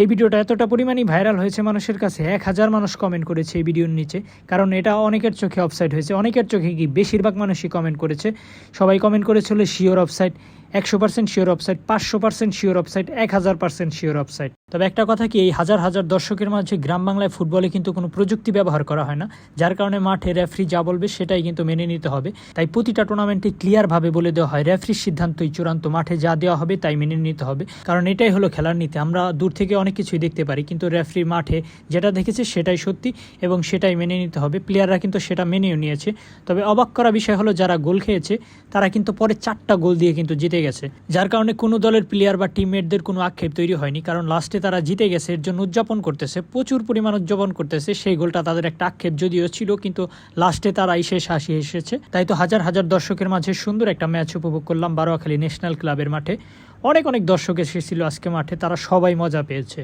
এই ভিডিওটা এতটা পরিমাণই ভাইরাল হয়েছে মানুষের কাছে, এক হাজার মানুষ কমেন্ট করেছে এই ভিডিওর নিচে। কারণ এটা অনেকের চোখে অফসাইড হয়েছে, অনেকের চোখে কি বেশিরভাগ মানুষই কমেন্ট করেছে। সবাই কমেন্ট করেছিল শিওর অফসাইড একশো পার্সেন্ট শিওর অফসাইড পাঁচশো পার্সেন্ট শিওর অফসাইড এক হাজার পার্সেন্ট শিওর অফসাইড তবে একটা কথা কি, এই হাজার হাজার দর্শকের মাঝে গ্রাম বাংলায় ফুটবলে কিন্তু কোনো প্রযুক্তি ব্যবহার করা হয় না, যার কারণে মাঠে রেফরি যা বলবে সেটাই কিন্তু মেনে নিতে হবে। তাই প্রতিটা টুর্নামেন্টে ক্লিয়ারভাবে বলে দেওয়া হয় রেফরির সিদ্ধান্তই চূড়ান্ত, মাঠে যা দেওয়া হবে তাই মেনে নিতে হবে। কারণ এটাই হলো খেলার নীতি, আমরা দূর থেকে অনেক কিছুই দেখতে পারি, কিন্তু রেফরি মাঠে যেটা দেখেছে সেটাই সত্যি এবং সেটাই মেনে নিতে হবে। প্লেয়াররা কিন্তু সেটা মেনেও নিয়েছে। তবে অবাক করা বিষয় হলো, যারা গোল খেয়েছে, তারা কিন্তু পরে চারটা গোল দিয়ে কিন্তু জিতে গেছে, যার কারণে কোনো দলের প্লেয়ার বা টিমমেটদের কোনো আক্ষেপ তৈরি হয়নি, কারণ লাস্টে তারা জিতে গেছে, এর জন্য উদযাপন করতেছে, প্রচুর পরিমাণ উদযাপন করতেছে, সেই গোলটা তাদের একটা আক্ষেপ যদিও ছিল, কিন্তু লাস্টে তারা শেষ হাসি এসেছে তাই তো হাজার হাজার দর্শকের মাঝে সুন্দর একটা ম্যাচ উপভোগ করলাম বারোয়াখালী ন্যাশনাল ক্লাবের মাঠে। অনেক অনেক দর্শক এসেছিল আজকে মাঠে, তারা সবাই মজা পেয়েছে।